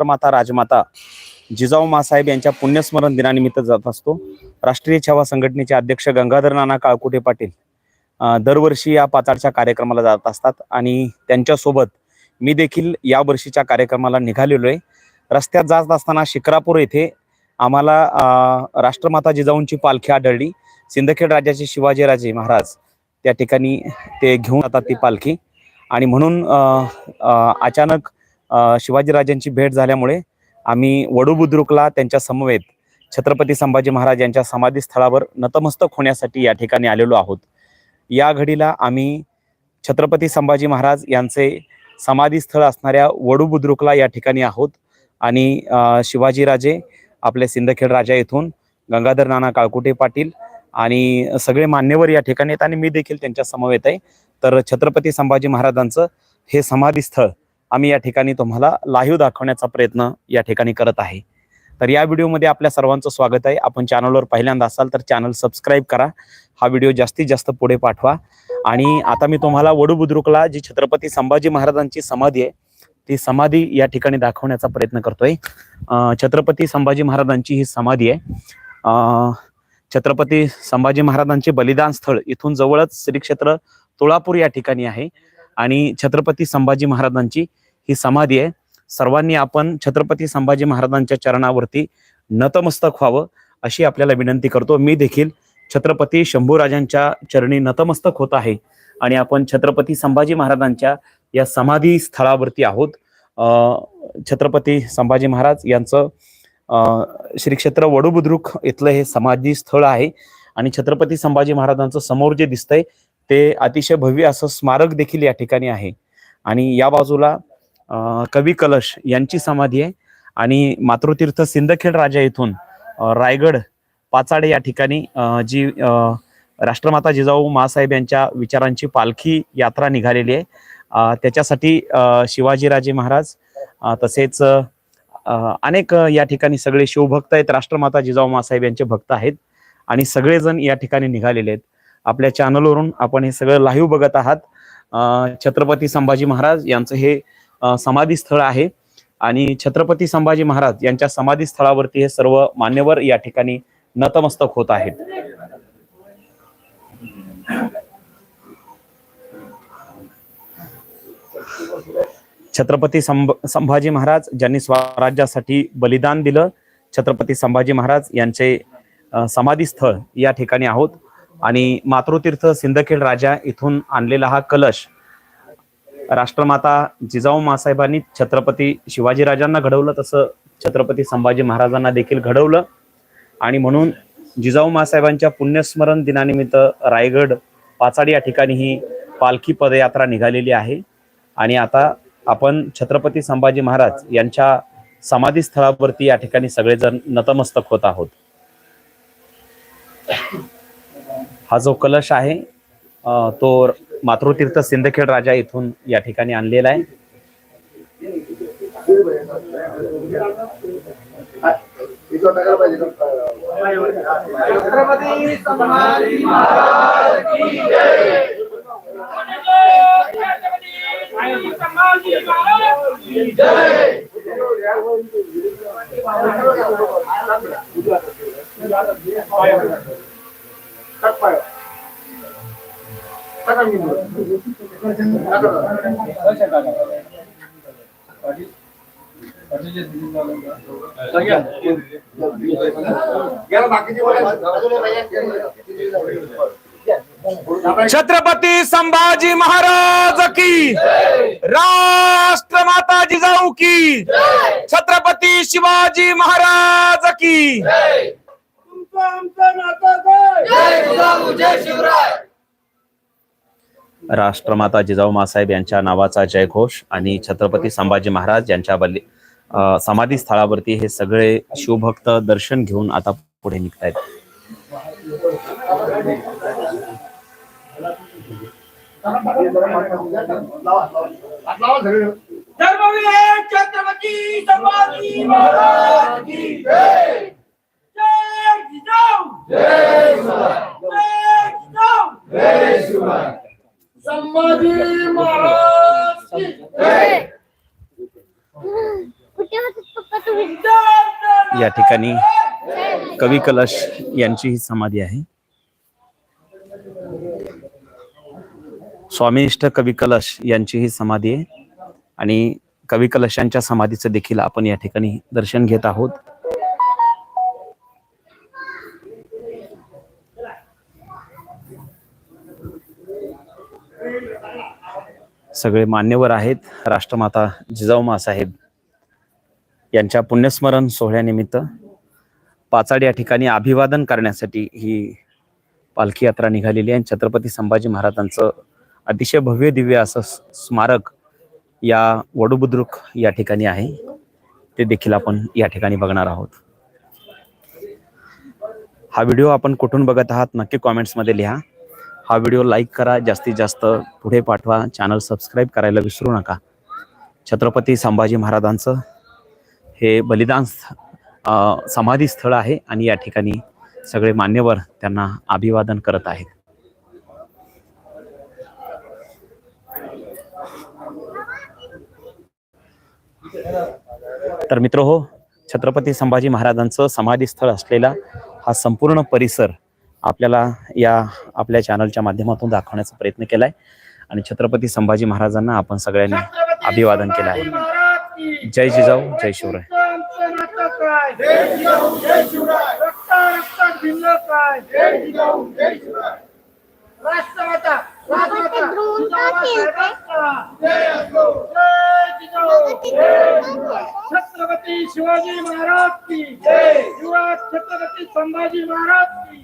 राष्ट्रमाता राजमाता जिजाऊ मासाहेब यांच्या पुण्यस्मरण दिनानिमित्त जात असतो. राष्ट्रीय छावा संघटनेचे अध्यक्ष गंगाधर नाना काळकुटे पाटील दरवर्षी या पाचाडच्या कार्यक्रमाला जात असतात आणि त्यांच्यासोबत मी देखील या वर्षीच्या कार्यक्रमाला निघालेलो आहे. रस्त्यात जात असताना शिक्रापूर येथे आम्हाला राष्ट्रमाता जिजाऊंची पालखी आढळली. सिंदखेड राजाचे शिवाजीराजे महाराज त्या ठिकाणी ते घेऊन जातात ती पालखी. आणि म्हणून अचानक शिवाजीराजांची भेट झाल्यामुळे आम्ही वडू बुद्रुकला त्यांच्या समवेत छत्रपती संभाजी महाराज यांच्या समाधी स्थळावर नतमस्तक होण्यासाठी या ठिकाणी आलेलो आहोत. या घडीला आम्ही छत्रपती संभाजी महाराज यांचे समाधी स्थळ असणाऱ्या वडू बुद्रुकला या ठिकाणी आहोत आणि शिवाजीराजे आपले सिंदखेड राजा येथून गंगाधर नाना काळकुटे पाटील आणि सगळे मान्यवर या ठिकाणी आहेत आणि मी देखील त्यांच्या समवेत आहे. तर छत्रपती संभाजी महाराजांचं हे समाधी स्थळ आम्ही या ठिकाणी तुम्हाला लाईव्ह दाखवण्याचा प्रयत्न या ठिकाणी करत आहे. तर या व्हिडिओमध्ये आपल्या सर्वांचं स्वागत आहे. आपण चॅनलवर पहिल्यांदा असाल तर चॅनल सबस्क्राईब करा. हा व्हिडिओ जास्तीत जास्त पुढे पाठवा. आणि आता मी तुम्हाला वडू बुद्रुकला जी छत्रपती संभाजी महाराजांची समाधी आहे ती समाधी या ठिकाणी दाखवण्याचा प्रयत्न करतोय. छत्रपती संभाजी महाराजांची ही समाधी आहे. छत्रपती संभाजी महाराजांचे बलिदान स्थळ इथून जवळच श्री क्षेत्र तुळापूर या ठिकाणी आहे. आणि छत्रपती संभाजी महाराजांची ही समाधी आहे. सर्वांनी आपण छत्रपती संभाजी महाराजांच्या चरणावरती नतमस्तक व्हावं अशी आपल्याला विनंती करतो. मी देखील छत्रपती शंभूराजांच्या चरणी नतमस्तक होत आहे आणि आपण छत्रपती संभाजी महाराजांच्या या समाधी स्थळावरती आहोत. छत्रपती संभाजी महाराज यांचं श्री क्षेत्र वडुबुद्रुक इथलं हे समाधी स्थळ आहे आणि छत्रपती संभाजी महाराजांचं समोर जे दिसतंय ते अतिशय भव्य असं स्मारक देखील या ठिकाणी आहे. आणि या बाजूला कवी कलश यांची समाधी आहे. आणि मातृतीर्थ सिंदखेड राजा येथून रायगड पाचाडे या ठिकाणी जी राष्ट्रमाता जिजाऊ मासाहेब यांच्या विचारांची पालखी यात्रा निघालेली आहे. त्याच्यासाठी शिवाजीराजे महाराज तसेच अनेक या ठिकाणी सगळे शिवभक्त आहेत. राष्ट्रमाता जिजाऊ मासाहेब यांचे भक्त आहेत. आणि सगळेजण या ठिकाणी निघालेले आहेत. आपल्या चॅनलवरून आपण हे सगळं लाईव्ह बघत आहात. छत्रपती संभाजी महाराज यांचं हे समाधी स्थळ आहे. आणि छत्रपती संभाजी महाराज यांच्या समाधी स्थळावरती हे सर्व मान्यवर या ठिकाणी नतमस्तक होत आहेत. छत्रपती संभ संभाजी महाराज ज्यांनी स्वराज्यासाठी बलिदान दिलं छत्रपती संभाजी महाराज यांचे समाधी स्थळ या ठिकाणी आहोत. आणि मातृतीर्थ सिंदखेड राजा इथून आणलेला हा कलश राष्ट्रमाता जिजाऊ मासाहेबांनी छत्रपती शिवाजीराजांना घडवलं तसं छत्रपती संभाजी महाराजांना देखील घडवलं. आणि म्हणून जिजाऊ मासाहेबांच्या पुण्यस्मरण दिनानिमित्त रायगड पाचाडी या ठिकाणी ही पालखी पदयात्रा निघालेली आहे. आणि आता आपण छत्रपती संभाजी महाराज यांच्या समाधी स्थळावरती या ठिकाणी सगळेजण नतमस्तक होत आहोत. हा जो कलश आहे तो मातृतीर्थ सिंदखेड राजा इथून या ठिकाणी आणलेला आहे. छत्रपती संभाजी महाराज की की राष्ट्रमाता जिजाऊ की छत्रपती शिवाजी महाराज की। तुमचं आमचं नातं काय? जय. जिजाऊ जय शिवराय. राष्ट्रमाता जिजाऊ मासाहेब यांच्या नावाचा जयघोष आणि छत्रपती संभाजी महाराज यांच्या बल्ली समाधी स्थळावरती हे सगळे शिवभक्त दर्शन घेऊन आता पुढे निघत आहेत छत्रपती संभाजी महाराज की जय. जय जिजाऊ. जय शिवराय जय जिजाऊ. जय शिवराय संभाजी महाराज या ठिकाणी कवी कलश यांची ही समाधी आहे. स्वामिनिष्ठ कवी कलश यांची ही समाधी आहे. आणि कवी कलशांच्या समाधीचं देखील आपण या ठिकाणी दर्शन घेत आहोत. सगळे मान्यवर आहेत. राष्ट्रमाता जिजाऊमा साहेब यांच्या पुण्यस्मरण सोहळ्यानिमित्त पाचाड या ठिकाणी अभिवादन करण्यासाठी ही पालखी यात्रा निघालेली आहे. छत्रपती संभाजी महाराजांचं अतिशय भव्य दिव्य असं स्मारक या वडुबुद्रुक या ठिकाणी आहे. ते देखील आपण या ठिकाणी बघणार आहोत. हा व्हिडिओ आपण कुठून बघत आहात नक्की कॉमेंट्समध्ये लिहा. हा व्हिडिओ लाईक करा जास्तीत जास्त पुढे पाठवा. चॅनल सबस्क्राईब करायला विसरू नका. छत्रपती संभाजी महाराजांचं हे बलिदान स्थ- समाधी स्थळ आहे आणि या ठिकाणी सगळे मान्यवर त्यांना अभिवादन करत आहेत. तर मित्र हो छत्रपती संभाजी महाराजांचं समाधी स्थळ असलेला हा संपूर्ण परिसर आपल्याला या आपल्या चॅनलच्या माध्यमातून दाखवण्याचा प्रयत्न केलाय. आणि छत्रपती संभाजी महाराजांना आपण सगळ्यांनी अभिवादन केलं आहे. जय जिजाऊ जय शिवराय. जय जिजाऊ जय शिवराय. जय जिजाऊ जय शिवराय. राष्ट्रमाता बाबा ते ड्रोन का खेळताय जय असो जय जिजाऊ ते ड्रोन का खेळताय छत्रपती शिवाजी महाराज की जय. युवा छत्रपती संभाजी महाराज की